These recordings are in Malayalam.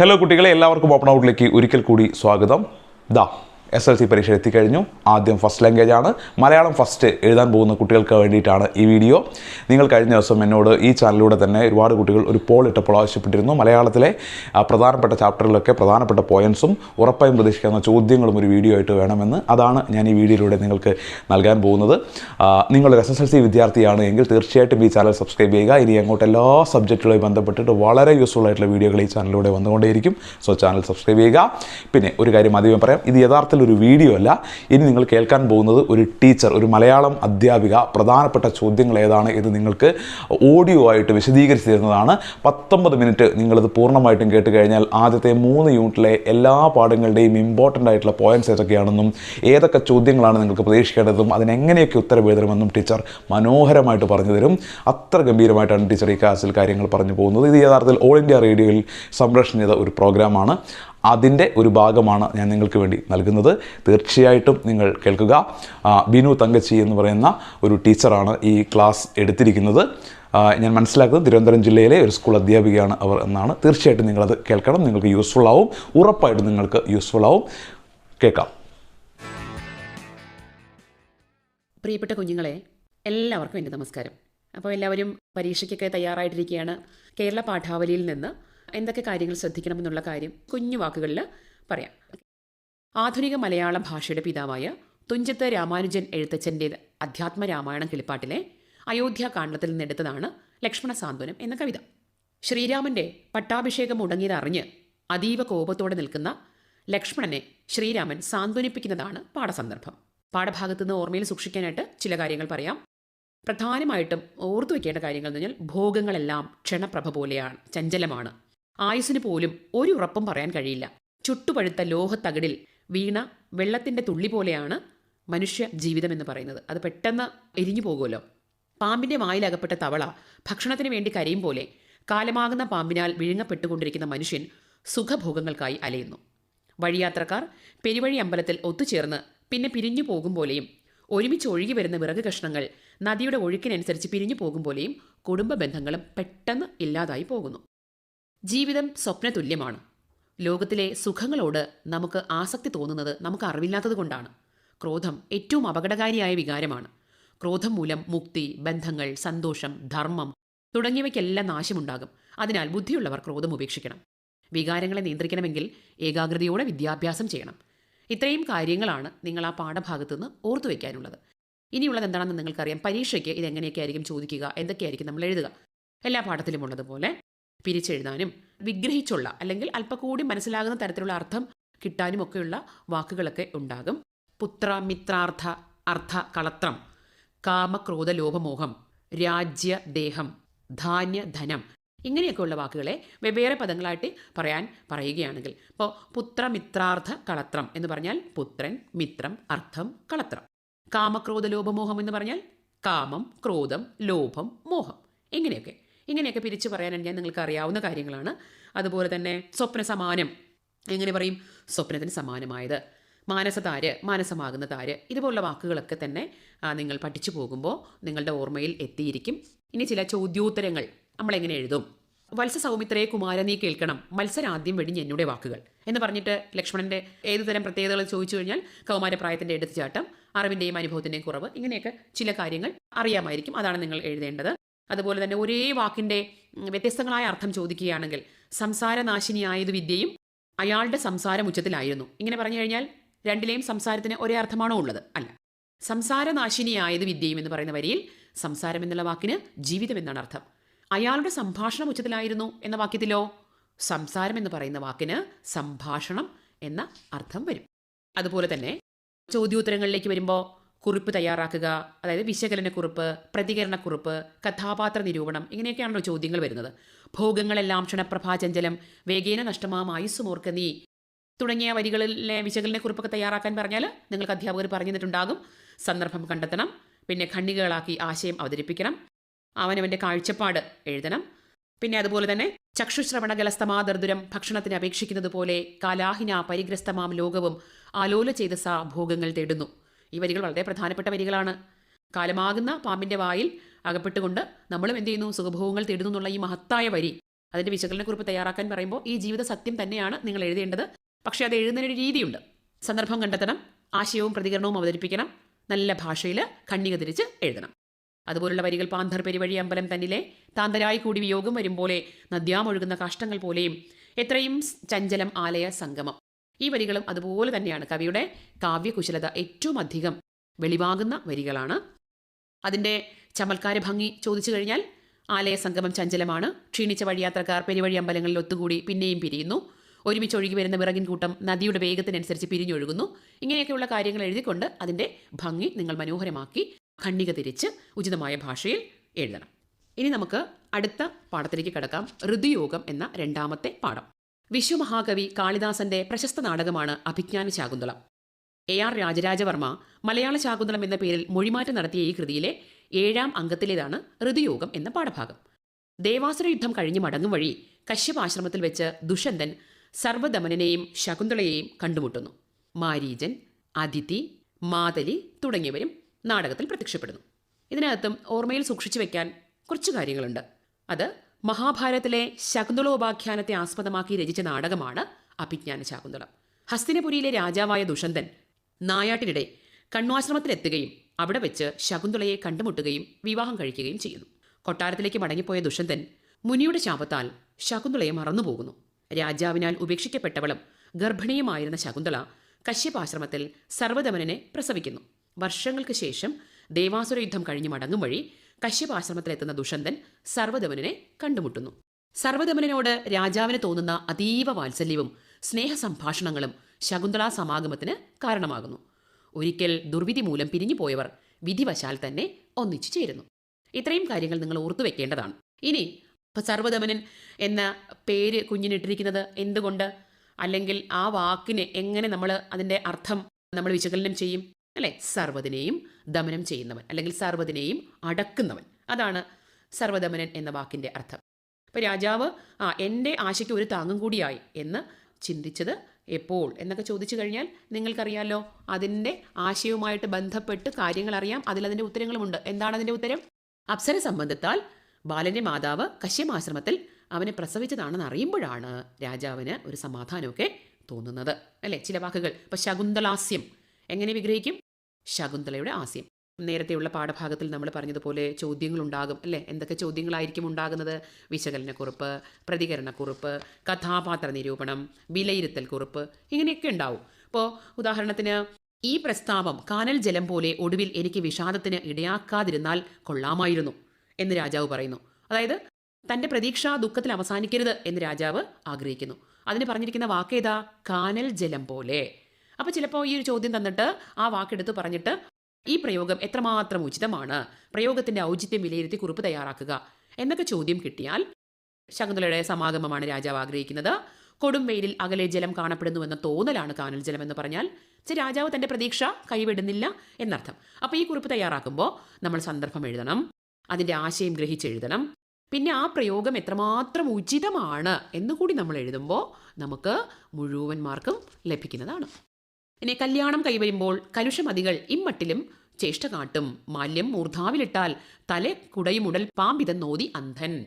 ഹലോ കുട്ടികളെ എല്ലാവർക്കും ഓപ്പൺ ഔട്ടിലേക്ക് ഒരിക്കൽ കൂടി സ്വാഗതം. ദാ എസ് എൽ സി പരീക്ഷ എത്തിക്കഴിഞ്ഞു. ആദ്യം ഫസ്റ്റ് ലാംഗ്വേജ് ആണ്. മലയാളം ഫസ്റ്റ് എഴുതാൻ പോകുന്ന കുട്ടികൾക്ക് വേണ്ടിയിട്ടാണ് ഈ വീഡിയോ നിങ്ങൾ കഴിഞ്ഞ ദിവസം എന്നോട് ഈ ചാനലിലൂടെ തന്നെ ഒരുപാട് കുട്ടികൾ ഒരു പോൾ ഇട്ടപ്പോൾ ആവശ്യപ്പെട്ടിരുന്നു. മലയാളത്തിലെ പ്രധാനപ്പെട്ട ചാപ്റ്ററിലൊക്കെ പ്രധാനപ്പെട്ട പോയിൻസും ഉറപ്പായും പ്രതീക്ഷിക്കുന്ന ചോദ്യങ്ങളും ഒരു വീഡിയോ ആയിട്ട് വേണമെന്ന് അതാണ് ഞാൻ ഈ വീഡിയോയിലൂടെ നിങ്ങൾക്ക് നൽകാൻ പോകുന്നത്. നിങ്ങളൊരു എസ് എസ് എൽ സി വിദ്യാർത്ഥിയാണ് എങ്കിൽ തീർച്ചയായിട്ടും ഈ ചാനൽ സബ്സ്ക്രൈബ് ചെയ്യുക. ഇനി അങ്ങോട്ട് എല്ലാ സബ്ജക്റ്റുകളുമായി ബന്ധപ്പെട്ടിട്ട് വളരെ യൂസ്ഫുൾ ആയിട്ടുള്ള വീഡിയോകൾ ഈ ചാനലിലൂടെ വന്നുകൊണ്ടേയിരിക്കും. സോ ചാനൽ സബ്സ്ക്രൈബ് ചെയ്യുക. പിന്നെ ഒരു കാര്യം ആദ്യമേ പറയാം. ഇത് യഥാർത്ഥത്തിൽ ഒരു വീഡിയോ അല്ല. ഇനി നിങ്ങൾ കേൾക്കാൻ പോകുന്നത് ഒരു ടീച്ചർ ഒരു മലയാളം അധ്യാപിക. പ്രധാനപ്പെട്ട ചോദ്യങ്ങൾ ഏതാണ് എന്ന് നിങ്ങൾക്ക് ഓഡിയോ ആയിട്ട് വിശദീകരിച്ച് തരുന്നതാണ്. പത്തൊമ്പത് മിനിറ്റ് നിങ്ങളിത് പൂർണമായിട്ടും കേട്ട് കഴിഞ്ഞാൽ ആദ്യത്തെ മൂന്ന് യൂണിറ്റിലെ എല്ലാ പാഠങ്ങളുടെയും ഇമ്പോർട്ടന്റ് ആയിട്ടുള്ള പോയിന്റ്സ് ഏതൊക്കെയാണെന്നും ഏതൊക്കെ ചോദ്യങ്ങളാണ് നിങ്ങൾക്ക് പ്രതീക്ഷിക്കേണ്ടതും അതിനെങ്ങനെയൊക്കെ ഉത്തരം എഴുതണമെന്നും ടീച്ചർ മനോഹരമായിട്ട് പറഞ്ഞു തരും. അത്ര ഗംഭീരമായിട്ടാണ് ടീച്ചർ ഈ ക്ലാസ്സിൽ കാര്യങ്ങൾ പറഞ്ഞു പോകുന്നത്. ഇത് യഥാർത്ഥത്തിൽ ഓൾ ഇന്ത്യ റേഡിയോയിൽ സംപ്രേഷണം ചെയ്ത ഒരു പ്രോഗ്രാമാണ് അതിന്റെ ഒരു ഭാഗമാണ് ഞാൻ നിങ്ങൾക്ക് വേണ്ടി നൽകുന്നത്. തീർച്ചയായിട്ടും നിങ്ങൾ കേൾക്കുക. ബിനു തങ്കച്ചി എന്ന് പറയുന്ന ഒരു ടീച്ചറാണ് ഈ ക്ലാസ് എടുത്തിരിക്കുന്നത്. ഞാൻ മനസ്സിലാക്കുന്നത് തിരുവനന്തപുരം ജില്ലയിലെ ഒരു സ്കൂൾ അധ്യാപികയാണ് അവർ എന്നാണ്. തീർച്ചയായിട്ടും നിങ്ങളത് കേൾക്കണം. നിങ്ങൾക്ക് യൂസ്ഫുൾ ആവും. ഉറപ്പായിട്ടും നിങ്ങൾക്ക് യൂസ്ഫുൾ ആവും. കേൾക്കാം. പ്രിയപ്പെട്ട കുഞ്ഞുങ്ങളെ എല്ലാവർക്കും എന്റെ നമസ്കാരം. അപ്പോൾ എല്ലാവരും പരീക്ഷയ്ക്കൊക്കെ തയ്യാറായിട്ടിരിക്കുകയാണ്. കേരള പാഠാവലിയിൽ നിന്ന് എന്തൊക്കെ കാര്യങ്ങൾ ശ്രദ്ധിക്കണം എന്നുള്ള കാര്യം കുഞ്ഞു വാക്കുകളിൽ പറയാം. ആധുനിക മലയാള ഭാഷയുടെ പിതാവായ തുഞ്ചത്ത് രാമാനുജൻ എഴുത്തച്ഛന്റെ അധ്യാത്മ രാമായണം കിളിപ്പാട്ടിലെ അയോധ്യ കാണ്ഡത്തിൽ നിന്നെടുത്തതാണ് ലക്ഷ്മണ സാന്ത്വനം എന്ന കവിത. ശ്രീരാമന്റെ പട്ടാഭിഷേകം മുടങ്ങിയത് അറിഞ്ഞ് അതീവ കോപത്തോടെ നിൽക്കുന്ന ലക്ഷ്മണനെ ശ്രീരാമൻ സാന്ത്വനിപ്പിക്കുന്നതാണ് പാഠസന്ദർഭം. പാഠഭാഗത്ത് നിന്ന് ഓർമ്മയിൽ സൂക്ഷിക്കാനായിട്ട് ചില കാര്യങ്ങൾ പറയാം. പ്രധാനമായിട്ടും ഓർത്തു വെക്കേണ്ട കാര്യങ്ങൾ എന്ന് പറഞ്ഞാൽ ഭോഗങ്ങളെല്ലാം ക്ഷണപ്രഭ പോലെയാണ് ചഞ്ചലമാണ്. ആയുസ്സിന് പോലും ഒരു ഉറപ്പും പറയാൻ കഴിയില്ല. ചുട്ടുപഴുത്ത ലോഹത്തകിടിൽ വീണ വെള്ളത്തിന്റെ തുള്ളി പോലെയാണ് മനുഷ്യ ജീവിതം എന്ന് പറയുന്നത്. അത് പെട്ടെന്ന് എരിഞ്ഞു പോകുമല്ലോ. പാമ്പിന്റെ വായിലകപ്പെട്ട തവള ഭക്ഷണത്തിന് വേണ്ടി കരയും പോലെ കാലമാകുന്ന പാമ്പിനാൽ വിഴുങ്ങപ്പെട്ടുകൊണ്ടിരിക്കുന്ന മനുഷ്യൻ സുഖഭോഗങ്ങൾക്കായി അലയുന്നു. വഴിയാത്രക്കാർ പെരുവഴി അമ്പലത്തിൽ ഒത്തുചേർന്ന് പിന്നെ പിരിഞ്ഞു പോകും പോലെയും ഒരുമിച്ച് ഒഴുകി വരുന്ന വിറക് കഷ്ണങ്ങൾ നദിയുടെ ഒഴുക്കിനനുസരിച്ച് പിരിഞ്ഞു പോകും പോലെയും കുടുംബ ബന്ധങ്ങളും പെട്ടെന്ന് ഇല്ലാതായി പോകുന്നു. ജീവിതം സ്വപ്നതുല്യമാണ്. ലോകത്തിലെ സുഖങ്ങളോട് നമുക്ക് ആസക്തി തോന്നുന്നത് നമുക്ക് അറിവില്ലാത്തത് കൊണ്ടാണ്. ക്രോധം ഏറ്റവും അപകടകാരിയായ വികാരമാണ്. ക്രോധം മൂലം മുക്തി ബന്ധങ്ങൾ സന്തോഷം ധർമ്മം തുടങ്ങിയവയ്ക്കെല്ലാം നാശമുണ്ടാകും. അതിനാൽ ബുദ്ധിയുള്ളവർ ക്രോധം ഉപേക്ഷിക്കണം. വികാരങ്ങളെ നിയന്ത്രിക്കണമെങ്കിൽ ഏകാഗ്രതയോടെ വിദ്യാഭ്യാസം ചെയ്യണം. ഇത്രയും കാര്യങ്ങളാണ് നിങ്ങൾ ആ പാഠഭാഗത്തു നിന്ന് ഓർത്തു വയ്ക്കാനുള്ളത് ഇനിയുള്ളത് എന്താണെന്ന് നിങ്ങൾക്കറിയാം. പരീക്ഷയ്ക്ക് ഇത് എങ്ങനെയൊക്കെ ആയിരിക്കും ചോദിക്കുക എന്തൊക്കെയായിരിക്കും നമ്മൾ എഴുതുക. എല്ലാ പാഠത്തിലും ഉള്ളതുപോലെ പിരിച്ചെഴുതാനും വിഗ്രഹിച്ചുള്ള അല്ലെങ്കിൽ അല്പം കൂടി മനസ്സിലാകുന്ന തരത്തിലുള്ള അർത്ഥം കിട്ടാനും ഒക്കെയുള്ള വാക്കുകളൊക്കെ ഉണ്ടാകും. പുത്ര മിത്രാർത്ഥ അർത്ഥ കളത്രം കാമക്രോധ ലോഭമോഹം രാജ്യ ദേഹം ധാന്യ ധനം ഇങ്ങനെയൊക്കെയുള്ള വാക്കുകളെ വെവ്വേറെ പദങ്ങളായിട്ട് പറയാൻ പറയുകയാണെങ്കിൽ ഇപ്പോൾ പുത്രമിത്രാർത്ഥ കളത്രം എന്ന് പറഞ്ഞാൽ പുത്രൻ മിത്രം അർത്ഥം കളത്രം. കാമക്രോധ ലോഭമോഹം എന്ന് പറഞ്ഞാൽ കാമം ക്രോധം ലോഭം മോഹം ഇങ്ങനെയൊക്കെ. ഇങ്ങനെയൊക്കെ പിരിച്ചു പറയാനാണ് ഞാൻ നിങ്ങൾക്ക് അറിയാവുന്ന കാര്യങ്ങളാണ്. അതുപോലെ തന്നെ സ്വപ്ന സമാനം. എങ്ങനെ പറയും? സ്വപ്നത്തിന് സമാനമായത്. മാനസതാര് മാനസമാകുന്ന താര് ഇതുപോലുള്ള വാക്കുകളൊക്കെ തന്നെ നിങ്ങൾ പഠിച്ചു പോകുമ്പോൾ നിങ്ങളുടെ ഓർമ്മയിൽ എത്തിയിരിക്കും. ഇനി ചില ചോദ്യോത്തരങ്ങൾ നമ്മളെങ്ങനെ എഴുതും? വത്സ സൗമിത്രയെ കുമാര നീ കേൾക്കണം. മത്സരാദ്യം വെടിഞ്ഞ് എന്നുടെ വാക്കുകൾ. എന്ന് പറഞ്ഞിട്ട് ലക്ഷ്മണന്റെ ഏതു തരം പ്രത്യേകതകൾ ചോദിച്ചു കഴിഞ്ഞാൽ കൗമാരപ്രായത്തിന്റെ എടുത്തുചാട്ടം അറിവിന്റെയും അനുഭവത്തിന്റെയും കുറവ് ഇങ്ങനെയൊക്കെ ചില കാര്യങ്ങൾ അറിയാമായിരിക്കും. അതാണ് നിങ്ങൾ എഴുതേണ്ടത്. അതുപോലെ തന്നെ ഒരേ വാക്കിന്റെ വ്യത്യസ്തങ്ങളായ അർത്ഥം ചോദിക്കുകയാണെങ്കിൽ സംസാരനാശിനിയായത് വിദ്യയും അയാളുടെ സംസാരം ഉച്ചത്തിലായിരുന്നു ഇങ്ങനെ പറഞ്ഞു കഴിഞ്ഞാൽ രണ്ടിലെയും സംസാരത്തിന് ഒരേ അർത്ഥമാണോ ഉള്ളത്? അല്ല. സംസാരനാശിനിയായത് വിദ്യയും എന്ന് പറയുന്ന വരിയിൽ സംസാരം എന്നുള്ള വാക്കിന് ജീവിതം എന്നാണ് അർത്ഥം. അയാളുടെ സംഭാഷണം ഉച്ചത്തിലായിരുന്നു എന്ന വാക്യത്തിലോ സംസാരം എന്ന് പറയുന്ന വാക്കിന് സംഭാഷണം എന്ന അർത്ഥം വരും. അതുപോലെ തന്നെ ചോദ്യോത്തരങ്ങളിലേക്ക് വരുമ്പോൾ കുറിപ്പ് തയ്യാറാക്കുക അതായത് വിശകലനക്കുറിപ്പ് പ്രതികരണക്കുറിപ്പ് കഥാപാത്ര നിരൂപണം ഇങ്ങനെയൊക്കെയാണല്ലോ ചോദ്യങ്ങൾ വരുന്നത്. ഭോഗങ്ങളെല്ലാം ക്ഷണപ്രഭാചഞ്ചലം വേഗേന നഷ്ടമാം ആയുസ്സുമോർക്ക നീ. തുടങ്ങിയ വരികളിലെ വിശകലനക്കുറിപ്പൊക്കെ തയ്യാറാക്കാൻ പറഞ്ഞാൽ നിങ്ങൾക്ക് അധ്യാപകർ പറഞ്ഞു തന്നിട്ടുണ്ടാകും. സന്ദർഭം കണ്ടെത്തണം പിന്നെ ഖണ്ഡികകളാക്കി ആശയം അവതരിപ്പിക്കണം അവനവന്റെ കാഴ്ചപ്പാട് എഴുതണം. പിന്നെ അതുപോലെ തന്നെ ചക്ഷുശ്രവണ ഗലസ്തമാദർദുരം ഭക്ഷണത്തിന് അപേക്ഷിക്കുന്നത് പോലെ കാലാഹിന പരിഗ്രസ്തമാം ലോകവും ആലോല ചെയ്ത സാ ഭോഗങ്ങൾ തേടുന്നു. ഈ വരികൾ വളരെ പ്രധാനപ്പെട്ട വരികളാണ്. കാലമാകുന്ന പാമ്പിന്റെ വായിൽ അകപ്പെട്ടുകൊണ്ട് നമ്മളും എന്ത് ചെയ്യുന്നു? സുഖഭോഗങ്ങൾ തേടുന്നു എന്നുള്ള ഈ മഹത്തായ വരി. അതിന്റെ വിശകലനക്കുറിപ്പ് തയ്യാറാക്കാൻ പറയുമ്പോൾ ഈ ജീവിത സത്യം തന്നെയാണ് നിങ്ങൾ എഴുതേണ്ടത്. പക്ഷേ അത് എഴുതുന്നതിനൊരു രീതിയുണ്ട്. സന്ദർഭം കണ്ടെത്തണം ആശയവും പ്രതികരണവും അവതരിപ്പിക്കണം നല്ല ഭാഷയിൽ കണ്ണിക തിരിച്ച് എഴുതണം. അതുപോലുള്ള വരികൾ പാന്തർ പെരുവഴി അമ്പലം തന്നിലെ താന്തരായി കൂടി വിയോഗം വരും പോലെ നദ്യാമൊഴുകുന്ന കാഷ്ടങ്ങൾ പോലെയും എത്രയും ചഞ്ചലം ആലയ സംഗമം. ഈ വരികളും അതുപോലെ തന്നെയാണ് കവിയുടെ കാവ്യകുശലത ഏറ്റവും അധികം വെളിവാകുന്ന വരികളാണ്. അതിന്റെ ചമൽക്കാര ഭംഗി ചോദിച്ചു കഴിഞ്ഞാൽ ആലയ സംഗമം ചഞ്ചലമാണ്. ക്ഷീണിച്ച വഴിയാത്രക്കാർ പെരുവഴി അമ്പലങ്ങളിൽ ഒത്തുകൂടി പിന്നെയും പിരിയുന്നു. ഒരുമിച്ച് ഒഴുകി വരുന്ന വിറകിൻ കൂട്ടം നദിയുടെ വേഗത്തിനനുസരിച്ച് പിരിഞ്ഞൊഴുകുന്നു. ഇങ്ങനെയൊക്കെയുള്ള കാര്യങ്ങൾ എഴുതിക്കൊണ്ട് അതിന്റെ ഭംഗി നിങ്ങൾ മനോഹരമാക്കി ഖണ്ഡിക തിരിച്ച് ഉചിതമായ ഭാഷയിൽ എഴുതണം. ഇനി നമുക്ക് അടുത്ത പാഠത്തിലേക്ക് കടക്കാം. ഋതുയോഗം എന്ന രണ്ടാമത്തെ പാഠം. വിശ്വമഹാകവി കാളിദാസന്റെ പ്രശസ്ത നാടകമാണ് അഭിജ്ഞാന ശാകുന്തളം. എ ആർ രാജരാജവർമ്മ മലയാള ശാകുന്തളം എന്ന പേരിൽ മൊഴിമാറ്റം നടത്തിയ ഈ കൃതിയിലെ ഏഴാം അംഗത്തിലേതാണ് ഋതുയോഗം എന്ന പാഠഭാഗം. ദേവാസുര യുദ്ധം കഴിഞ്ഞ് മടങ്ങും വഴി കശ്യപാശ്രമത്തിൽ വെച്ച് ദുഷന്തൻ സർവദമനനെയും ശകുന്തളയെയും കണ്ടുമുട്ടുന്നു. മാരീജൻ അതിഥി മാതലി തുടങ്ങിയവരും നാടകത്തിൽ പ്രത്യക്ഷപ്പെടുന്നു. ഇതിനകത്തും ഓർമ്മയിൽ സൂക്ഷിച്ചു വെക്കാൻ കുറച്ച് കാര്യങ്ങളുണ്ട്. അത് മഹാഭാരതത്തിലെ ശകുന്തളോപാഖ്യാനത്തെ ആസ്പദമാക്കി രചിച്ച നാടകമാണ് അഭിജ്ഞാന ശാകുന്തളം. ഹസ്തിനപുരിയിലെ രാജാവായ ദുഷന്തൻ നായാട്ടിനിടെ കണ്വാശ്രമത്തിലെത്തുകയും അവിടെ വെച്ച് ശകുന്തളയെ കണ്ടുമുട്ടുകയും വിവാഹം കഴിക്കുകയും ചെയ്യുന്നു. കൊട്ടാരത്തിലേക്ക് മടങ്ങിപ്പോയ ദുഷന്തൻ മുനിയുടെ ശാപത്താൽ ശകുന്തളയെ മറന്നുപോകുന്നു. രാജാവിനാൽ ഉപേക്ഷിക്കപ്പെട്ടവളും ഗർഭിണിയുമായിരുന്ന ശകുന്തള കശ്യപാശ്രമത്തിൽ സർവദമനനെ പ്രസവിക്കുന്നു. വർഷങ്ങൾക്ക് ശേഷം ദേവാസുര യുദ്ധം കഴിഞ്ഞ് മടങ്ങും വഴി കശ്യപാശ്രമത്തിലെത്തുന്ന ദുഷന്തൻ സർവദമനനെ കണ്ടുമുട്ടുന്നു. സർവദമനനോട് രാജാവിന് തോന്നുന്ന അതീവ വാത്സല്യവും സ്നേഹസംഭാഷണങ്ങളും ശകുന്തളാ സമാഗമത്തിന് കാരണമാകുന്നു. ഒരിക്കൽ ദുർവിധി മൂലം പിരിഞ്ഞു പോയവർ വിധിവശാൽ തന്നെ ഒന്നിച്ചു ചേരുന്നു. ഇത്രയും കാര്യങ്ങൾ നിങ്ങൾ ഓർത്തു വെക്കേണ്ടതാണ്. ഇനി ഇപ്പൊ സർവദമനൻ എന്ന പേര് കുഞ്ഞിനിട്ടിരിക്കുന്നത് എന്തുകൊണ്ട്? അല്ലെങ്കിൽ ആ വാക്കിന് എങ്ങനെ നമ്മൾ അതിന്റെ അർത്ഥം നമ്മൾ വിശകലനം ചെയ്യും? അല്ലേ? സർവതിനെയും ദമനം ചെയ്യുന്നവൻ അല്ലെങ്കിൽ സർവതിനെയും അടക്കുന്നവൻ. അതാണ് സർവദമനൻ എന്ന വാക്കിന്റെ അർത്ഥം. അപ്പോൾ രാജാവ് ആ എന്റെ ആശയ്ക്ക് ഒരു താങ്ങും കൂടിയായി എന്ന് ചിന്തിച്ചത് എപ്പോൾ? എന്നൊക്കെ ചോദിച്ചു കഴിഞ്ഞാൽ നിങ്ങൾക്കറിയാലോ അതിന്റെ ആശയവുമായിട്ട് ബന്ധപ്പെട്ട് കാര്യങ്ങൾ അറിയാം. അതിലതിന്റെ ഉത്തരങ്ങളുമുണ്ട്. എന്താണ് അതിന്റെ ഉത്തരം? അപ്സര സംബന്ധത്താൽ ബാലന്റെ മാതാവ് കശ്യമാശ്രമത്തിൽ അവനെ പ്രസവിച്ചതാണെന്ന് അറിയുമ്പോഴാണ് രാജാവിന് ഒരു സമാധാനമൊക്കെ തോന്നുന്നത്. അല്ലേ? ചില വാക്കുകൾ. ഇപ്പം ശകുന്തലാസ്യം എങ്ങനെ വിഗ്രഹിക്കും? ശകുന്തളയുടെ ആശയം. നേരത്തെയുള്ള പാഠഭാഗത്തിൽ നമ്മൾ പറഞ്ഞതുപോലെ ചോദ്യങ്ങളുണ്ടാകും അല്ലേ? എന്തൊക്കെ ചോദ്യങ്ങളായിരിക്കും ഉണ്ടാകുന്നത്? വിശകലനക്കുറിപ്പ് പ്രതികരണക്കുറിപ്പ് കഥാപാത്ര നിരൂപണം വിലയിരുത്തൽ കുറിപ്പ് ഇങ്ങനെയൊക്കെ ഉണ്ടാവും. അപ്പോൾ ഉദാഹരണത്തിന് ഈ പ്രസ്താവം കാനൽ ജലം പോലെ ഒടുവിൽ എനിക്ക് വിഷാദത്തിന് ഇടയാക്കാതിരുന്നാൽ കൊള്ളാമായിരുന്നു എന്ന് രാജാവ് പറയുന്നു. അതായത് തന്റെ പ്രതീക്ഷ ദുഃഖത്തിൽ അവസാനിക്കരുത് എന്ന് രാജാവ് ആഗ്രഹിക്കുന്നു. അതിന് പറഞ്ഞിരിക്കുന്ന വാക്കേതാ? കാനൽ ജലം പോലെ. അപ്പോൾ ചിലപ്പോൾ ഈ ഒരു ചോദ്യം തന്നിട്ട് ആ വാക്കെടുത്ത് പറഞ്ഞിട്ട് ഈ പ്രയോഗം എത്രമാത്രം ഉചിതമാണ്? പ്രയോഗത്തിന്റെ ഔചിത്യം വിലയിരുത്തി കുറിപ്പ് തയ്യാറാക്കുക എന്നൊക്കെ ചോദ്യം കിട്ടിയാൽ ശകുന്തളയുടെ സമാഗമമാണ് രാജാവ് ആഗ്രഹിക്കുന്നത്. കൊടും വെയിലിൽ അകലെ ജലം കാണപ്പെടുന്നുവെന്ന തോന്നലാണ് കാനൽ ജലം എന്ന് പറഞ്ഞാൽ. രാജാവ് തന്റെ പ്രതീക്ഷ കൈവിടുന്നില്ല എന്നർത്ഥം. അപ്പോൾ ഈ കുറിപ്പ് തയ്യാറാക്കുമ്പോൾ നമ്മൾ സന്ദർഭം എഴുതണം അതിന്റെ ആശയം ഗ്രഹിച്ചെഴുതണം പിന്നെ ആ പ്രയോഗം എത്രമാത്രം ഉചിതമാണ് എന്നുകൂടി നമ്മൾ എഴുതുമ്പോൾ നമുക്ക് മുഴുവൻ മാർക്കും ലഭിക്കുന്നതാണ്. ഇനി കല്യാണം കൈവരുമ്പോൾ കലുഷമതികൾ ഇമ്മട്ടിലും ചേഷ്ട കാട്ടും. മാല്യം മൂർധാവിലിട്ടാൽ തല കുടയുമുടൽ പാമ്പിതൻ നോതി അന്ധൻ.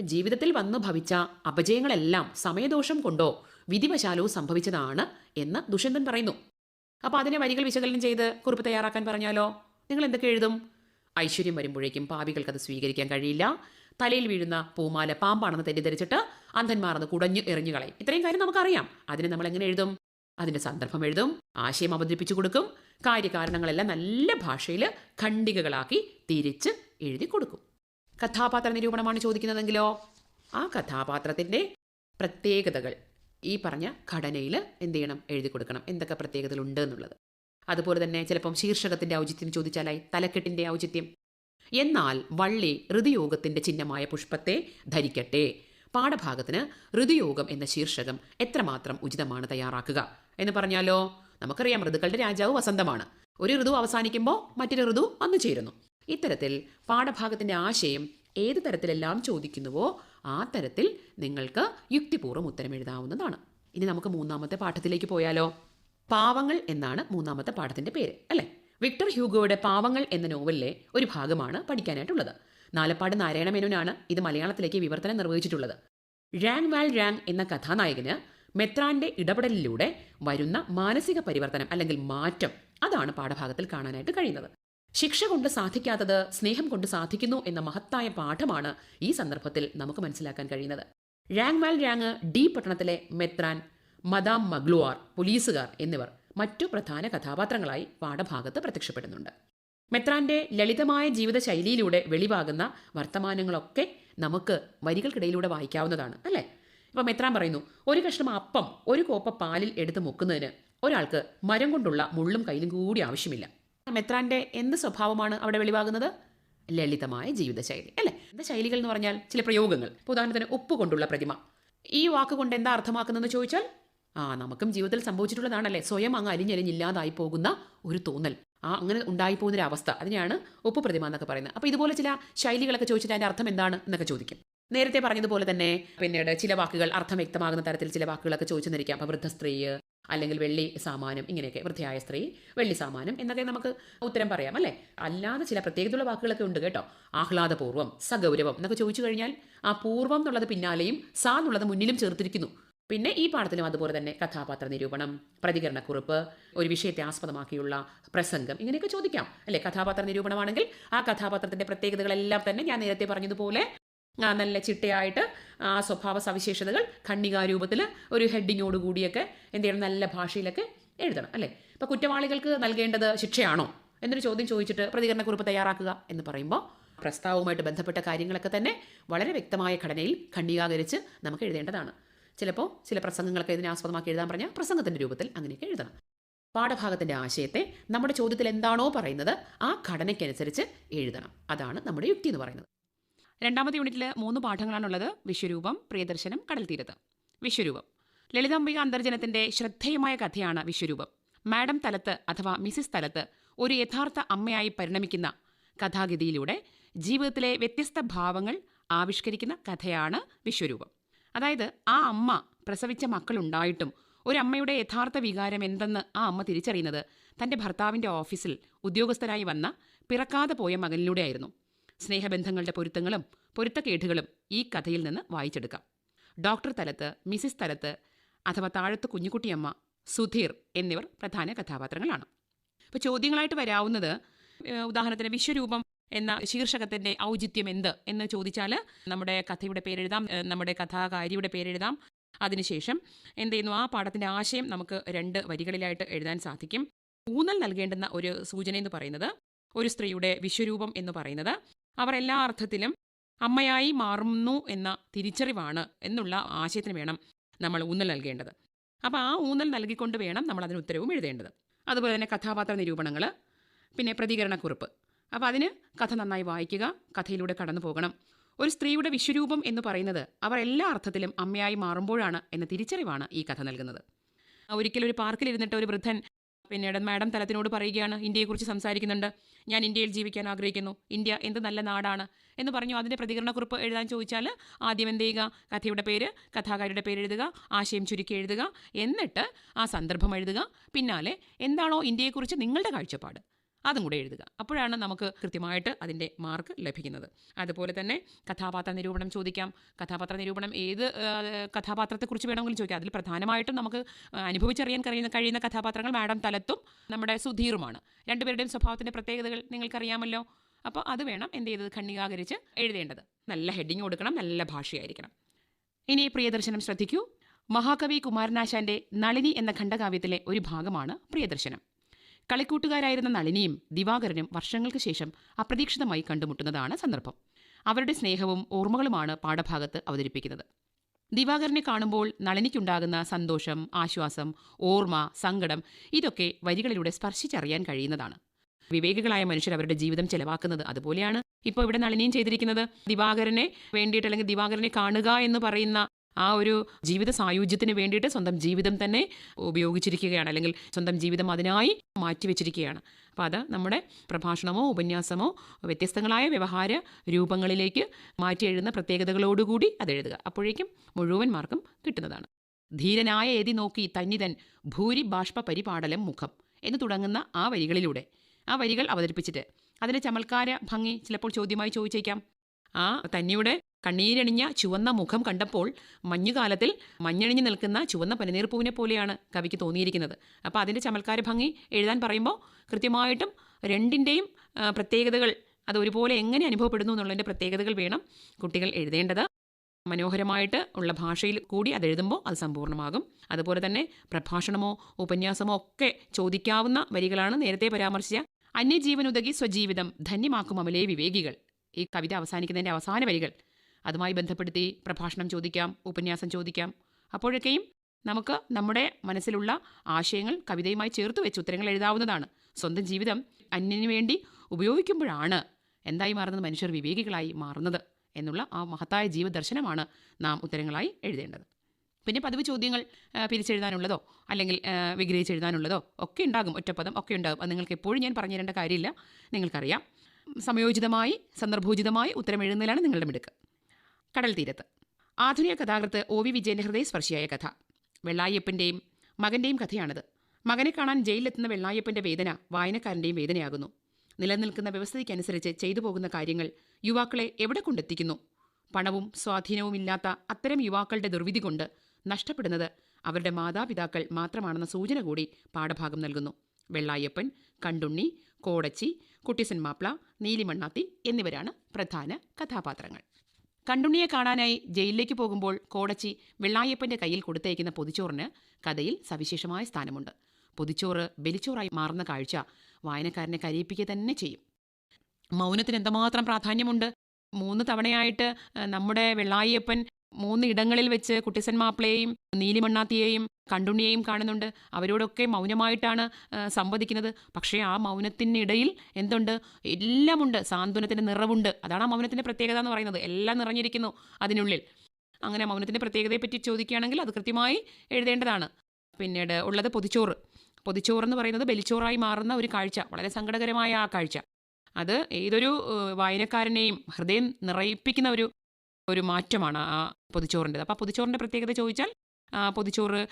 ജീവിതത്തിൽ വന്നു ഭവിച്ച അപജയങ്ങളെല്ലാം സമയദോഷം കൊണ്ടോ വിധിവശാലോ സംഭവിച്ചതാണ് എന്ന് ദുഷ്യന്തൻ പറയുന്നു. അപ്പോൾ അതിനെ വരികൾ വിശകലനം ചെയ്ത് കുറിപ്പ് തയ്യാറാക്കാൻ പറഞ്ഞാലോ? നിങ്ങൾ എന്തൊക്കെ എഴുതും? ഐശ്വര്യം വരുമ്പോഴേക്കും പാവികൾക്ക് അത് സ്വീകരിക്കാൻ കഴിയില്ല. തലയിൽ വീഴുന്ന പൂമാല പാമ്പാണെന്ന് തെറ്റിദ്ധരിച്ചിട്ട് അന്ധന്മാർ അത് കുടഞ്ഞു എറിഞ്ഞു കളയും. ഇത്രയും കാര്യം നമുക്കറിയാം. അതിനെ നമ്മൾ എങ്ങനെ എഴുതും? അതിന്റെ സന്ദർഭം എഴുതും ആശയം അവതരിപ്പിച്ചു കൊടുക്കും കാര്യകാരണങ്ങളെല്ലാം നല്ല ഭാഷയിൽ ഖണ്ഡികകളാക്കി തിരിച്ച് എഴുതി കൊടുക്കും. കഥാപാത്ര നിരൂപണമാണ് ചോദിക്കുന്നതെങ്കിലോ? ആ കഥാപാത്രത്തിന്റെ പ്രത്യേകതകൾ ഈ പറഞ്ഞ ഘടനയിൽ എന്ത് ചെയ്യണം? എഴുതി കൊടുക്കണം. എന്തൊക്കെ പ്രത്യേകതകളുണ്ട് എന്നുള്ളത്. അതുപോലെ തന്നെ ചിലപ്പം ശീർഷകത്തിന്റെ ഔചിത്യം ചോദിച്ചാലായി തലക്കെട്ടിന്റെ ഔചിത്യം. എന്നാൽ വള്ളി ഋതുയോഗത്തിന്റെ ചിഹ്നമായ പുഷ്പത്തെ ധരിക്കട്ടെ. പാഠഭാഗത്തിന് ഋതുയോഗം എന്ന ശീർഷകം എത്രമാത്രം ഉചിതമാണ് തയ്യാറാക്കുക എന്ന് പറഞ്ഞാലോ? നമുക്കറിയാം ഋതുക്കളുടെ രാജാവ് വസന്തമാണ്. ഒരു ഋതു അവസാനിക്കുമ്പോൾ മറ്റൊരു ഋതു വന്നു ചേരുന്നു. ഇത്തരത്തിൽ പാഠഭാഗത്തിന്റെ ആശയം ഏത് തരത്തിലെല്ലാം ചോദിക്കുന്നുവോ ആ തരത്തിൽ നിങ്ങൾക്ക് യുക്തിപൂർവം ഉത്തരം എഴുതാവുന്നതാണ്. ഇനി നമുക്ക് മൂന്നാമത്തെ പാഠത്തിലേക്ക് പോയാലോ? പാവങ്ങൾ എന്നാണ് മൂന്നാമത്തെ പാഠത്തിന്റെ പേര് അല്ലേ? വിക്ടർ ഹ്യൂഗോയുടെ പാവങ്ങൾ എന്ന നോവലിലെ ഒരു ഭാഗമാണ് പഠിക്കാനായിട്ടുള്ളത്. നാലപ്പാട് നാരായണ മേനോനാണ് ഇത് മലയാളത്തിലേക്ക് വിവർത്തനം നിർവഹിച്ചിട്ടുള്ളത്. റാങ് വാൽ റാങ് എന്ന കഥാനായകന് മെത്രാന്റെ ഇടപെടലിലൂടെ വരുന്ന മാനസിക പരിവർത്തനം അല്ലെങ്കിൽ മാറ്റം അതാണ് പാഠഭാഗത്തിൽ കാണാനായിട്ട് കഴിയുന്നത്. ശിക്ഷ കൊണ്ട് സാധിക്കാത്തത് സ്നേഹം കൊണ്ട് സാധിക്കുന്നു എന്ന മഹത്തായ പാഠമാണ് ഈ സന്ദർഭത്തിൽ നമുക്ക് മനസ്സിലാക്കാൻ കഴിയുന്നത്. റാങ് വാൽ റാങ് ഡി പട്ടണത്തിലെ മെത്രാൻ മദാം മഗ്ലുവാർ പോലീസുകാർ എന്നിവർ മറ്റു പ്രധാന കഥാപാത്രങ്ങളായി പാഠഭാഗത്ത് പ്രത്യക്ഷപ്പെടുന്നുണ്ട്. മെത്രാന്റെ ലളിതമായ ജീവിതശൈലിയിലൂടെ വെളിവാകുന്ന വർത്തമാനങ്ങളൊക്കെ നമുക്ക് വരികൾക്കിടയിലൂടെ വായിക്കാവുന്നതാണ് അല്ലേ? ഇപ്പം മെത്രാൻ പറയുന്നു ഒരു കഷ്ണം അപ്പം ഒരു കോപ്പ പാലിൽ എടുത്ത് മുക്കുന്നതിന് ഒരാൾക്ക് മരം കൊണ്ടുള്ള മുള്ളും കയ്യിലും കൂടി ആവശ്യമില്ല. മെത്രാന്റെ എന്ത് സ്വഭാവമാണ് അവിടെ വെളിവാകുന്നത്? ലളിതമായ ജീവിതശൈലി അല്ലേ? എന്താ ശൈലികൾ എന്ന് പറഞ്ഞാൽ ചില പ്രയോഗങ്ങൾ ഇപ്പോൾ ഉദാഹരണത്തിന് ഉപ്പ് കൊണ്ടുള്ള പ്രതിമ. ഈ വാക്ക് കൊണ്ട് എന്താ അർത്ഥമാക്കുന്നതെന്ന് ചോദിച്ചാൽ ആ നമുക്കും ജീവിതത്തിൽ സംഭവിച്ചിട്ടുള്ളതാണല്ലേ സ്വയം അങ്ങ് അലിഞ്ഞലിഞ്ഞില്ലാതായി പോകുന്ന ഒരു തോന്നൽ. ആ അങ്ങനെ ഉണ്ടായി പോകുന്ന ഒരു അവസ്ഥ അതിനെയാണ് ഉപ്പ് പ്രതിമ എന്നൊക്കെ പറയുന്നത്. അപ്പോൾ ഇതുപോലെ ചില ശൈലികളൊക്കെ ചോദിച്ചിട്ട് അതിന്റെ അർത്ഥം എന്താണ് എന്നൊക്കെ ചോദിക്കും. നേരത്തെ പറഞ്ഞതുപോലെ തന്നെ പിന്നീട് ചില വാക്കുകൾ അർത്ഥം വ്യക്തമാകുന്ന തരത്തിൽ ചില വാക്കുകളൊക്കെ ചോദിച്ചു ചോദിച്ചെന്നിരിക്കാം. അപ്പോൾ വൃദ്ധ സ്ത്രീ അല്ലെങ്കിൽ വെള്ളി സാമാനം ഇങ്ങനെയൊക്കെ. വൃദ്ധയായ സ്ത്രീ വെള്ളി സാമാനം എന്നൊക്കെ നമുക്ക് ഉത്തരം പറയാം അല്ലേ? അല്ലാതെ ചില പ്രത്യേകതയുള്ള വാക്കുകളൊക്കെ ഉണ്ട് കേട്ടോ. ആഹ്ലാദപൂർവം സഗൗരവം എന്നൊക്കെ ചോദിച്ചു കഴിഞ്ഞാൽ ആ പൂർവം എന്നുള്ളത് പിന്നാലെയും സാ എന്നുള്ളത് മുന്നിലും ചേർത്തിരിക്കുന്നു. പിന്നെ ഈ പാഠത്തിലും അതുപോലെ തന്നെ കഥാപാത്ര നിരൂപണം പ്രതികരണക്കുറിപ്പ് ഒരു വിഷയത്തെ ആസ്പദമാക്കിയുള്ള പ്രസംഗം ഇങ്ങനെയൊക്കെ ചോദിക്കാം. അല്ലേ? കഥാപാത്ര നിരൂപണമാണെങ്കിൽ ആ കഥാപാത്രത്തിന്റെ പ്രത്യേകതകളെല്ലാം തന്നെ ഞാൻ നേരത്തെ പറഞ്ഞതുപോലെ നല്ല ചിട്ടയായിട്ട് ആ സ്വഭാവ സവിശേഷതകൾ ഖണ്ഡികാരൂപത്തിൽ ഒരു ഹെഡിങ്ങോട് കൂടിയൊക്കെ എന്ത് ചെയ്യണം നല്ല ഭാഷയിലൊക്കെ എഴുതണം. അല്ലേ? ഇപ്പോൾ കുറ്റവാളികൾക്ക് നൽകേണ്ടത് ശിക്ഷയാണോ? എന്നൊരു ചോദ്യം ചോദിച്ചിട്ട് പ്രതികരണക്കുറിപ്പ് തയ്യാറാക്കുക എന്ന് പറയുമ്പോൾ പ്രസ്താവവുമായിട്ട് ബന്ധപ്പെട്ട കാര്യങ്ങളൊക്കെ തന്നെ വളരെ വ്യക്തമായ ഘടനയിൽ ഖണ്ഡികാകരിച്ച് നമുക്ക് എഴുതേണ്ടതാണ്. ചിലപ്പോൾ ചില പ്രസംഗങ്ങളൊക്കെ ഇതിനെ ആസ്പദമാക്കി എഴുതാൻ പറഞ്ഞാൽ പ്രസംഗത്തിന്റെ രൂപത്തിൽ അങ്ങനെയൊക്കെ എഴുതണം. പാഠഭാഗത്തിന്റെ ആശയത്തെ നമ്മുടെ ചോദ്യത്തിൽ എന്താണോ പറയുന്നത് ആ ഘടനയ്ക്കനുസരിച്ച് എഴുതണം. അതാണ് നമ്മുടെ യുക്തി എന്ന് പറയുന്നത്. രണ്ടാമത്തെ യൂണിറ്റിൽ മൂന്ന് പാഠങ്ങളാണുള്ളത്. വിശ്വരൂപം പ്രിയദർശനം കടൽ തീരത്ത് വിശ്വരൂപം. ലളിതാംബിക അന്തർജനത്തിന്റെ ശ്രദ്ധേയമായ കഥയാണ് വിശ്വരൂപം. മാഡം തലത്ത് അഥവാ മിസിസ് തലത്ത് ഒരു യഥാർത്ഥ അമ്മയായി പരിണമിക്കുന്ന കഥാഗതിയിലൂടെ ജീവിതത്തിലെ വ്യത്യസ്ത ഭാവങ്ങൾ ആവിഷ്കരിക്കുന്ന കഥയാണ് വിശ്വരൂപം. അതായത് ആ അമ്മ പ്രസവിച്ച മക്കളുണ്ടായിട്ടും ഒരമ്മയുടെ യഥാർത്ഥ വികാരം എന്തെന്ന് ആ അമ്മ തിരിച്ചറിയുന്നത് തന്റെ ഭർത്താവിന്റെ ഓഫീസിൽ ഉദ്യോഗസ്ഥരായി വന്ന പിറക്കാതെ പോയ മകനിലൂടെയായിരുന്നു. സ്നേഹബന്ധങ്ങളുടെ പൊരുത്തങ്ങളും പൊരുത്തക്കേടുകളും ഈ കഥയിൽ നിന്ന് വായിച്ചെടുക്കാം. ഡോക്ടർ തലത്ത് മിസിസ് തലത്ത് അഥവാ താഴത്ത് കുഞ്ഞുകുട്ടിയമ്മ സുധീർ എന്നിവർ പ്രധാന കഥാപാത്രങ്ങളാണ്. ഇപ്പോൾ ചോദ്യങ്ങളായിട്ട് വരാവുന്നത് ഉദാഹരണത്തിന് വിശ്വരൂപം എന്ന ശീർഷകത്തിന്റെ ഔചിത്യം എന്ത് എന്ന് ചോദിച്ചാൽ നമ്മുടെ കഥയുടെ പേരെഴുതാം നമ്മുടെ കഥാകാരിയുടെ പേരെഴുതാം. അതിനുശേഷം എന്ത് ചെയ്യുന്നു ആ പാഠത്തിന്റെ ആശയം നമുക്ക് രണ്ട് വരികളിലായിട്ട് എഴുതാൻ സാധിക്കും. ഊന്നൽ നൽകേണ്ടുന്ന ഒരു സൂചന എന്ന് പറയുന്നത് ഒരു സ്ത്രീയുടെ വിശ്വരൂപം എന്ന് പറയുന്നത്. അവർ എല്ലാ അർത്ഥത്തിലും അമ്മയായി മാറുന്നു എന്ന തിരിച്ചറിവാണ് എന്നുള്ള ആശയത്തിന് വേണം നമ്മൾ ഊന്നൽ നൽകേണ്ടത്. അപ്പോൾ ആ ഊന്നൽ നൽകിക്കൊണ്ട് വേണം നമ്മൾ അതിന് ഉത്തരവും എഴുതേണ്ടത്. അതുപോലെ തന്നെ കഥാപാത്ര നിരൂപണങ്ങൾ പിന്നെ പ്രതികരണക്കുറിപ്പ്. അപ്പോൾ അതിന് കഥ നന്നായി വായിക്കുക കഥയിലൂടെ കടന്നു പോകണം. ഒരു സ്ത്രീയുടെ വിശ്വരൂപം എന്ന് പറയുന്നത് അവർ എല്ലാ അർത്ഥത്തിലും അമ്മയായി മാറുമ്പോഴാണ് എന്ന തിരിച്ചറിവാണ് ഈ കഥ നൽകുന്നത്. ഒരിക്കലും ഒരു പാർക്കിലിരുന്നിട്ട് ഒരു വൃദ്ധൻ പിന്നീട് മാഡം തലത്തിനോട് പറയുകയാണ് ഇന്ത്യയെക്കുറിച്ച് സംസാരിക്കുന്നുണ്ട്. ഞാൻ ഇന്ത്യയിൽ ജീവിക്കാൻ ആഗ്രഹിക്കുന്നു. ഇന്ത്യ എന്ത് നല്ല നാടാണ്? എന്ന് പറഞ്ഞു അതിന്റെ പ്രതികരണക്കുറിപ്പ് എഴുതാൻ ചോദിച്ചാൽ ആദ്യം എന്ത് ചെയ്യുക? കഥയുടെ പേര് കഥാകാരിയുടെ പേര് എഴുതുക ആശയം ചുരുക്കി എഴുതുക എന്നിട്ട് ആ സന്ദർഭം എഴുതുക. പിന്നാലെ എന്താണോ ഇന്ത്യയെക്കുറിച്ച് നിങ്ങളുടെ കാഴ്ചപ്പാട്? അതും കൂടെ എഴുതുക. അപ്പോഴാണ് നമുക്ക് കൃത്യമായിട്ട് അതിന്റെ മാർക്ക് ലഭിക്കുന്നത്. അതുപോലെ തന്നെ കഥാപാത്ര നിരൂപണം ചോദിക്കാം. കഥാപാത്ര നിരൂപണം ഏത് കഥാപാത്രത്തെക്കുറിച്ച് വേണമെങ്കിലും ചോദിക്കാം. അതിൽ പ്രധാനമായിട്ടും നമുക്ക് അനുഭവിച്ചറിയാൻ കഴിയുന്ന കഴിയുന്ന കഥാപാത്രങ്ങൾ മാഡം തലത്തും നമ്മുടെ സുധീറുമാണ്. രണ്ടുപേരുടെയും സ്വഭാവത്തിന്റെ പ്രത്യേകതകൾ നിങ്ങൾക്കറിയാമല്ലോ? അപ്പോൾ അത് വേണം എന്ത് ചെയ്തത്? ഖണ്ഡികാകരിച്ച് എഴുതേണ്ടത്. നല്ല ഹെഡിങ് കൊടുക്കണം നല്ല ഭാഷയായിരിക്കണം. ഇനി പ്രിയദർശനം ശ്രദ്ധിക്കൂ. മഹാകവി കുമാരനാശാന്റെ നളിനി എന്ന ഖണ്ഡകാവ്യത്തിലെ ഒരു ഭാഗമാണ് പ്രിയദർശനം. കളിക്കൂട്ടുകാരായിരുന്ന നളിനിയും ദിവാകരനും വർഷങ്ങൾക്ക് ശേഷം അപ്രതീക്ഷിതമായി കണ്ടുമുട്ടുന്നതാണ് സന്ദർഭം. അവരുടെ സ്നേഹവും ഓർമ്മകളുമാണ് പാഠഭാഗത്ത് അവതരിപ്പിക്കുന്നത്. ദിവാകരനെ കാണുമ്പോൾ നളിനിക്കുണ്ടാകുന്ന സന്തോഷം ആശ്വാസം ഓർമ്മ സങ്കടം ഇതൊക്കെ വരികളിലൂടെ സ്പർശിച്ചറിയാൻ കഴിയുന്നതാണ്. വിവേകികളായ മനുഷ്യർ അവരുടെ ജീവിതം ചെലവാക്കുന്നത് അതുപോലെയാണ് ഇപ്പോൾ ഇവിടെ നളിനിയും ചെയ്തിരിക്കുന്നത്. ദിവാകരനെ വേണ്ടിയിട്ട് അല്ലെങ്കിൽ ദിവാകരനെ കാണുക എന്ന് പറയുന്ന ആ ഒരു ജീവിത സായുജ്യത്തിന് വേണ്ടിയിട്ട് സ്വന്തം ജീവിതം തന്നെ ഉപയോഗിച്ചിരിക്കുകയാണ്. അല്ലെങ്കിൽ സ്വന്തം ജീവിതം അതിനായി മാറ്റിവെച്ചിരിക്കുകയാണ്. അപ്പോൾ അത് നമ്മുടെ പ്രഭാഷണമോ ഉപന്യാസമോ വ്യത്യസ്തങ്ങളായ വ്യവഹാര രൂപങ്ങളിലേക്ക് മാറ്റി എഴുതുന്ന പ്രത്യേകതകളോടുകൂടി അത് എഴുതുക. അപ്പോഴേക്കും മുഴുവൻ മാർക്കും കിട്ടുന്നതാണ്. ധീരനായ എതി നോക്കി തന്നിതൻ ഭൂരിബാഷ്പ പരിപാടലം മുഖം എന്ന് തുടങ്ങുന്ന ആ വരികളിലൂടെ ആ വരികൾ അവതരിപ്പിച്ചിട്ട് അതിന്റെ ചമൽക്കാര ഭംഗി ചിലപ്പോൾ ചോദ്യമായി ചോദിച്ചേക്കാം. ആ തന്നിയുടെ കണ്ണീരണിഞ്ഞ ചുവന്ന മുഖം കണ്ടപ്പോൾ മഞ്ഞുകാലത്തിൽ മഞ്ഞണിഞ്ഞു നിൽക്കുന്ന ചുവന്ന പനിനീർ പൂവിനെ പോലെയാണ് കവിക്ക് തോന്നിയിരിക്കുന്നത്. അപ്പോൾ അതിന്റെ ചമൽക്കാര ഭംഗി എഴുതാൻ പറയുമ്പോൾ കൃത്യമായിട്ടും രണ്ടിന്റെയും പ്രത്യേകതകൾ അത് ഒരുപോലെ എങ്ങനെ അനുഭവപ്പെടുന്നു എന്നുള്ളതിന്റെ പ്രത്യേകതകൾ വേണം കുട്ടികൾ എഴുതേണ്ടത്. മനോഹരമായിട്ട് ഉള്ള ഭാഷയിൽ കൂടി അത് എഴുതുമ്പോൾ അത് സമ്പൂർണമാകും അതുപോലെ തന്നെ പ്രഭാഷണമോ ഉപന്യാസമോ ഒക്കെ ചോദിക്കാവുന്ന വരികളാണ് നേരത്തെ പരാമർശിച്ച അന്യജീവനുതകി സ്വജീവിതം ധന്യമാക്കും അമലേ വിവേകികൾ. ഈ കവിത അവസാനിക്കുന്നതിന്റെ അവസാന വരികൾ. അതുമായി ബന്ധപ്പെടുത്തി പ്രഭാഷണം ചോദിക്കാം ഉപന്യാസം ചോദിക്കാം. അപ്പോഴൊക്കെയും നമുക്ക് നമ്മുടെ മനസ്സിലുള്ള ആശയങ്ങൾ കവിതയുമായി ചേർത്ത് വെച്ച് ഉത്തരങ്ങൾ എഴുതാവുന്നതാണ്. സ്വന്തം ജീവിതം അന്യന് വേണ്ടി ഉപയോഗിക്കുമ്പോഴാണ് എന്തായി മാറുന്നത്? മനുഷ്യർ വിവേകികളായി മാറുന്നത് എന്നുള്ള ആ മഹത്തായ ജീവദർശനമാണ് നാം ഉത്തരങ്ങളായി എഴുതേണ്ടത്. പിന്നെ പതിവ് ചോദ്യങ്ങൾ പിരിച്ചെഴുതാനുള്ളതോ അല്ലെങ്കിൽ വിഗ്രഹിച്ചെഴുതാനുള്ളതോ ഒക്കെ ഉണ്ടാകും. ഒറ്റപ്പദം ഒക്കെ ഉണ്ടാകും. അത് നിങ്ങൾക്ക് എപ്പോഴും ഞാൻ പറഞ്ഞു തരേണ്ട കാര്യമില്ല. നിങ്ങൾക്കറിയാം. സമയോചിതമായി സന്ദർഭോചിതമായി ഉത്തരം എഴുതുന്നതിലാണ് നിങ്ങളുടെ മിടുക്ക്. കടൽ തീരത്ത്. ആധുനിക കഥാകൃത്ത് ഒ വി വിജയന്റെ ഹൃദയസ്പർശിയായ കഥ. വെള്ളായപ്പന്റെയും മകന്റെയും കഥയാണിത്. മകനെ കാണാൻ ജയിലിലെത്തുന്ന വെള്ളായപ്പന്റെ വേദന വായനക്കാരന്റെയും വേദനയാകുന്നു. നിലനിൽക്കുന്ന വ്യവസ്ഥയ്ക്കനുസരിച്ച് ചെയ്തു പോകുന്ന കാര്യങ്ങൾ യുവാക്കളെ എവിടെ കൊണ്ടെത്തിക്കുന്നു? പണവും സ്വാധീനവും ഇല്ലാത്ത അത്തരം യുവാക്കളുടെ ദുർവിധി കൊണ്ട് നഷ്ടപ്പെടുന്നത് അവരുടെ മാതാപിതാക്കൾ മാത്രമാണെന്ന സൂചന കൂടി പാഠഭാഗം നൽകുന്നു. വെള്ളായപ്പൻ കണ്ടുണ്ണി കോടച്ചി കുട്ടിസൻ മാപ്ല നീലിമണ്ണാത്തി എന്നിവരാണ് പ്രധാന കഥാപാത്രങ്ങൾ. കണ്ടുണ്ണിയെ കാണാനായി ജയിലിലേക്ക് പോകുമ്പോൾ കോടച്ചി വെള്ളായപ്പന്റെ കയ്യിൽ കൊടുത്തയക്കുന്ന പൊതിച്ചോറിന് കഥയിൽ സവിശേഷമായ സ്ഥാനമുണ്ട്. പൊതിച്ചോറ് ബലിച്ചോറായി മാറുന്ന കാഴ്ച വായനക്കാരനെ കരയിപ്പിക്കുക തന്നെ ചെയ്യും. മൗനത്തിന് എന്തുമാത്രം പ്രാധാന്യമുണ്ട്? മൂന്ന് തവണയായിട്ട് നമ്മുടെ വെള്ളായപ്പൻ മൂന്ന് ഇടങ്ങളിൽ വെച്ച് കുട്ടിസൻ മാപ്പിളയെയും നീലിമണ്ണാത്തിയെയും കണ്ടുണ്ണിയെയും കാണുന്നുണ്ട്. അവരോടൊക്കെ മൗനമായിട്ടാണ് സംവദിക്കുന്നത്. പക്ഷേ ആ മൗനത്തിനിടയിൽ എന്തുണ്ട്? എല്ലാമുണ്ട്. സാന്ത്വനത്തിന്റെ നിറവുണ്ട്. അതാണ് ആ മൗനത്തിന്റെ പ്രത്യേകത എന്ന് പറയുന്നത്. എല്ലാം നിറഞ്ഞിരിക്കുന്നു അതിനുള്ളിൽ. അങ്ങനെ മൗനത്തിന്റെ പ്രത്യേകതയെപ്പറ്റി ചോദിക്കുകയാണെങ്കിൽ അത് കൃത്യമായി എഴുതേണ്ടതാണ്. പിന്നീട് ഉള്ളത് പൊതിച്ചോറ്. പൊതിച്ചോറെന്ന് പറയുന്നത് ബലിച്ചോറായി മാറുന്ന ഒരു കാഴ്ച. വളരെ സങ്കടകരമായ ആ കാഴ്ച. അത് ഏതൊരു വായനക്കാരനെയും ഹൃദയം നിറയിപ്പിക്കുന്ന ഒരു ഒരു മാറ്റമാണ് ആ പൊതിച്ചോറിന്റെത്. അപ്പോൾ പൊതിച്ചോറിന്റെ പ്രത്യേകത ചോദിച്ചാൽ പൊതിച്ചോറ്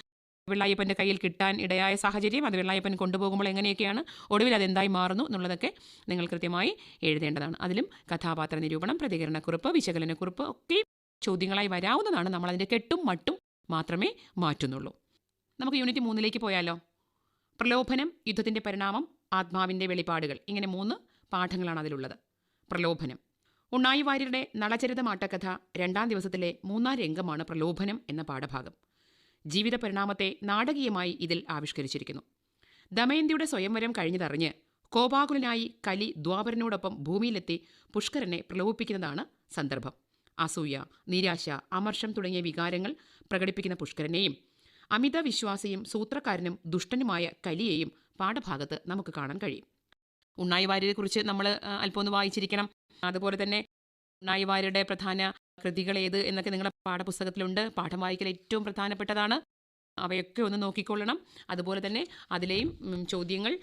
വെള്ളായപ്പന്റെ കയ്യിൽ കിട്ടാൻ ഇടയായ സാഹചര്യം അത് വെള്ളായപ്പൻ കൊണ്ടുപോകുമ്പോൾ എങ്ങനെയൊക്കെയാണ് ഒടുവിൽ അതെന്തായി മാറുന്നു എന്നുള്ളതൊക്കെ നിങ്ങൾ കൃത്യമായി എഴുതേണ്ടതാണ്. അതിലും കഥാപാത്ര നിരൂപണം പ്രതികരണക്കുറിപ്പ് വിശകലനക്കുറിപ്പ് ഒക്കെ ചോദ്യങ്ങളായി വരാവുന്നതാണ്. നമ്മൾ അതിന്റെ കെട്ടും മട്ടും മാത്രമേ മാറ്റുന്നുള്ളൂ. നമുക്ക് യൂണിറ്റ് മൂന്നിലേക്ക് പോയാലോ? പ്രലോഭനം യുദ്ധത്തിന്റെ പരിണാമം ആത്മാവിന്റെ വെളിപ്പാടുകൾ. ഇങ്ങനെ മൂന്ന് പാഠങ്ങളാണ് അതിലുള്ളത്. പ്രലോഭനം. ഉണ്ണായി വാര്യരുടെ നളചരിതമാട്ടക്കഥ രണ്ടാം ദിവസത്തിലെ മൂന്നാം രംഗമാണ് പ്രലോഭനം എന്ന പാഠഭാഗം. ജീവിത പരിണാമത്തെ നാടകീയമായി ഇതിൽ ആവിഷ്കരിച്ചിരിക്കുന്നു. ദമയന്തിയുടെ സ്വയംവരം കഴിഞ്ഞതറിഞ്ഞ് കോപാകുലനായി കലി ദ്വാപരനോടൊപ്പം ഭൂമിയിലെത്തി പുഷ്കരനെ പ്രലോഭിപ്പിക്കുന്നതാണ് സന്ദർഭം. അസൂയ നിരാശ അമർഷം തുടങ്ങിയ വികാരങ്ങൾ പ്രകടിപ്പിക്കുന്ന പുഷ്കരനെയും അമിത വിശ്വാസിയും സൂത്രക്കാരനും ദുഷ്ടനുമായ കലിയെയും പാഠഭാഗത്ത് നമുക്ക് കാണാൻ കഴിയും. ഉണ്ണായി വാര്യരെക്കുറിച്ച് നമ്മൾ അല്പമൊന്ന് വായിച്ചിരിക്കണം. അതുപോലെ തന്നെ വാര്യരുടെ പ്രധാന കൃതികൾ ഏത് എന്നൊക്കെ നിങ്ങളുടെ പാഠപുസ്തകത്തിലുണ്ട്. പാഠം വായിക്കൽ ഏറ്റവും പ്രധാനപ്പെട്ടതാണ്. അവയൊക്കെ ഒന്ന് നോക്കിക്കൊള്ളണം. അതുപോലെ തന്നെ അതിലെയും ചോദ്യങ്ങൾ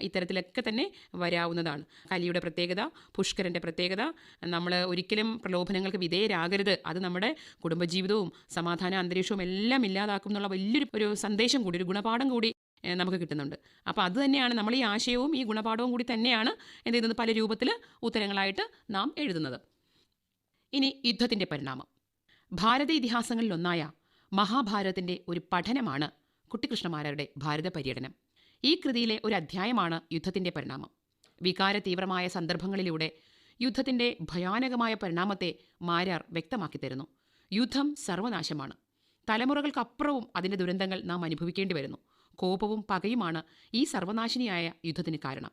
ഇത്തരത്തിലൊക്കെ തന്നെ വരാവുന്നതാണ്. കലിയുടെ പ്രത്യേകത പുഷ്കരന്റെ പ്രത്യേകത നമ്മൾ ഒരിക്കലും പ്രലോഭനങ്ങൾക്ക് വിധേയരാകരുത്. അത് നമ്മുടെ കുടുംബജീവിതവും സമാധാന അന്തരീക്ഷവും എല്ലാം ഇല്ലാതാക്കും എന്നുള്ള വലിയൊരു ഒരു സന്ദേശം കൂടി ഒരു ഗുണപാഠം കൂടി നമുക്ക് കിട്ടുന്നുണ്ട്. അപ്പോൾ അത് തന്നെയാണ് നമ്മൾ ഈ ആശയവും ഈ ഗുണപാഠവും കൂടി തന്നെയാണ് എന്ത് ചെയ്യുന്നത്? പല രൂപത്തിൽ ഉത്തരങ്ങളായിട്ട് നാം എഴുതുന്നത്. ഇനി യുദ്ധത്തിന്റെ പരിണാമം. ഭാരത ഇതിഹാസങ്ങളിലൊന്നായ മഹാഭാരതത്തിന്റെ ഒരു പഠനമാണ് കുട്ടികൃഷ്ണമാരുടെ ഭാരത പര്യടനം. ഈ കൃതിയിലെ ഒരു അധ്യായമാണ് യുദ്ധത്തിന്റെ പരിണാമം. വികാര തീവ്രമായ സന്ദർഭങ്ങളിലൂടെ യുദ്ധത്തിന്റെ ഭയാനകമായ പരിണാമത്തെ മാരാർ വ്യക്തമാക്കി തരുന്നു. യുദ്ധം സർവനാശമാണ്. തലമുറകൾക്കപ്പുറവും അതിന്റെ ദുരന്തങ്ങൾ നാം അനുഭവിക്കേണ്ടി വരുന്നു. കോപവും പകയുമാണ് ഈ സർവനാശിനിയായ യുദ്ധത്തിന് കാരണം.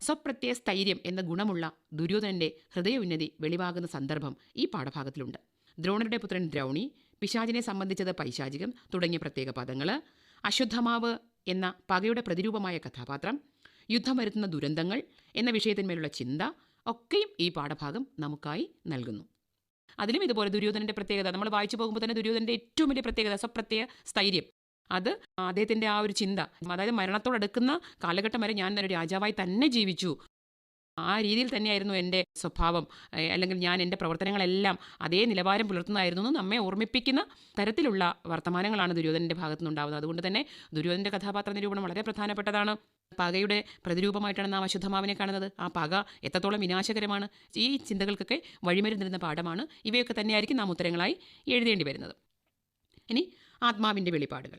സ്വപ്രത്യയ സ്ഥൈര്യം എന്ന ഗുണമുള്ള ദുര്യോധനന്റെ ഹൃദയോന്നതി വെളിവാകുന്ന സന്ദർഭം ഈ പാഠഭാഗത്തിലുണ്ട്. ദ്രോണരുടെ പുത്രൻ ദ്രൗണി പിശാചിനെ സംബന്ധിച്ചത് പൈശാചികം തുടങ്ങിയ പ്രത്യേക പദങ്ങൾ അശ്വത്ഥമാവ് എന്ന പകയുടെ പ്രതിരൂപമായ കഥാപാത്രം യുദ്ധം വരുത്തുന്ന ദുരന്തങ്ങൾ എന്ന വിഷയത്തിന്മേലുള്ള ചിന്ത ഒക്കെയും ഈ പാഠഭാഗം നമുക്കായി നൽകുന്നു. അതിലും ഇതുപോലെ ദുര്യോധനന്റെ പ്രത്യേകത നമ്മൾ വായിച്ചു പോകുമ്പോൾ തന്നെ ദുര്യോധനന്റെ ഏറ്റവും വലിയ പ്രത്യേകത സ്വപ്രത്യ സ്ഥൈര്യം അത് അദ്ദേഹത്തിന്റെ ആ ഒരു ചിന്ത. അതായത് മരണത്തോടടുക്കുന്ന കാലഘട്ടം വരെ ഞാൻ ഒരു രാജാവായി തന്നെ ജീവിച്ചു. ആ രീതിയിൽ തന്നെയായിരുന്നു എന്റെ സ്വഭാവം. അല്ലെങ്കിൽ ഞാൻ എന്റെ പ്രവർത്തനങ്ങളെല്ലാം അതേ നിലവാരം പുലർത്തുന്നതായിരുന്നു എന്ന് നമ്മെ ഓർമ്മിപ്പിക്കുന്ന തരത്തിലുള്ള വർത്തമാനങ്ങളാണ് ദുര്യോധനന്റെ ഭാഗത്തു നിന്നുണ്ടാവുന്നത് അതുകൊണ്ട് തന്നെ ദുര്യോധനന്റെ കഥാപാത്ര നിരൂപണം വളരെ പ്രധാനപ്പെട്ടതാണ്. പകയുടെ പ്രതിരൂപമായിട്ടാണ് നാം അശുദ്ധമാവിനെ കാണുന്നത്. ആ പക എത്രത്തോളം വിനാശകരമാണ്. ഈ ചിന്തകൾക്കൊക്കെ വഴിമരുന്നിരുന്ന പാഠമാണ്. ഇവയൊക്കെ തന്നെയായിരിക്കും നാം ഉത്തരങ്ങളായി എഴുതേണ്ടി വരുന്നത്. ഇനി ആത്മാവിന്റെ വെളിപ്പാടുകൾ.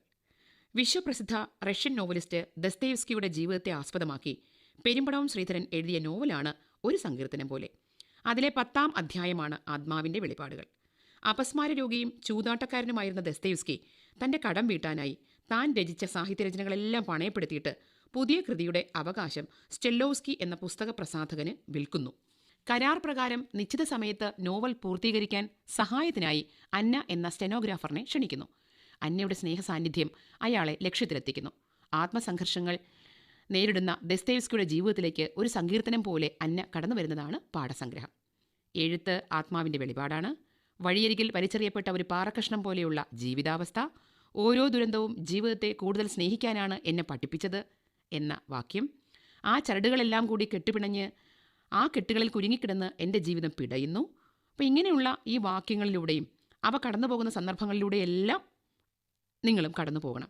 വിശ്വപ്രസിദ്ധ റഷ്യൻ നോവലിസ്റ്റ് ദസ്തേവ്സ്കിയുടെ ജീവിതത്തെ ആസ്പദമാക്കി പെരുമ്പടവും ശ്രീധരൻ എഴുതിയ നോവലാണ് ഒരു സങ്കീർത്തനം പോലെ. അതിലെ പത്താം അധ്യായമാണ് ആത്മാവിന്റെ വെളിപ്പാടുകൾ. അപസ്മാര രോഗിയും ചൂതാട്ടക്കാരനുമായിരുന്ന ദസ്തേവ്സ്കി തന്റെ കടം വീട്ടാനായി താൻ രചിച്ച സാഹിത്യരചനകളെല്ലാം പണയപ്പെടുത്തിയിട്ട് പുതിയ കൃതിയുടെ അവകാശം സ്റ്റെല്ലോസ്കി എന്ന പുസ്തക പ്രസാധകന് വിൽക്കുന്നു. കരാർ പ്രകാരം നിശ്ചിത സമയത്ത് നോവൽ പൂർത്തീകരിക്കാൻ സഹായത്തിനായി അന്ന എന്ന സ്റ്റെനോഗ്രാഫറിനെ ക്ഷണിക്കുന്നു. അന്നയുടെ സ്നേഹ സാന്നിധ്യം അയാളെ ലക്ഷ്യത്തിലെത്തിക്കുന്നു. ആത്മസംഘർഷങ്ങൾ നേരിടുന്ന ദസ്തേവ്സ്കിയുടെ ജീവിതത്തിലേക്ക് ഒരു സങ്കീർത്തനം പോലെ അന്ന കടന്നു വരുന്നതാണ് പാഠസംഗ്രഹം. എഴുത്ത് ആത്മാവിന്റെ വെളിപാടാണ്. വഴിയരികിൽ വലിച്ചെറിയപ്പെട്ട ഒരു പാറക്കഷ്ണം പോലെയുള്ള ജീവിതാവസ്ഥ ഓരോ ദുരന്തവും ജീവിതത്തെ കൂടുതൽ സ്നേഹിക്കാനാണ് എന്നെ പഠിപ്പിച്ചത് എന്ന വാക്യം. ആ ചരടുകളെല്ലാം കൂടി കെട്ടുപിണഞ്ഞ് ആ കെട്ടുകളിൽ കുരുങ്ങിക്കിടന്ന് എന്റെ ജീവിതം പിടയുന്നു. അപ്പോൾ ഇങ്ങനെയുള്ള ഈ വാക്യങ്ങളിലൂടെയും അവ കടന്നു പോകുന്ന സന്ദർഭങ്ങളിലൂടെയെല്ലാം നിങ്ങളും കടന്നു പോകണം.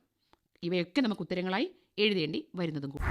ഇവയൊക്കെ നമുക്ക് ഉത്തരങ്ങളായി എഴുതേണ്ടി വരുന്നതും കൂടി.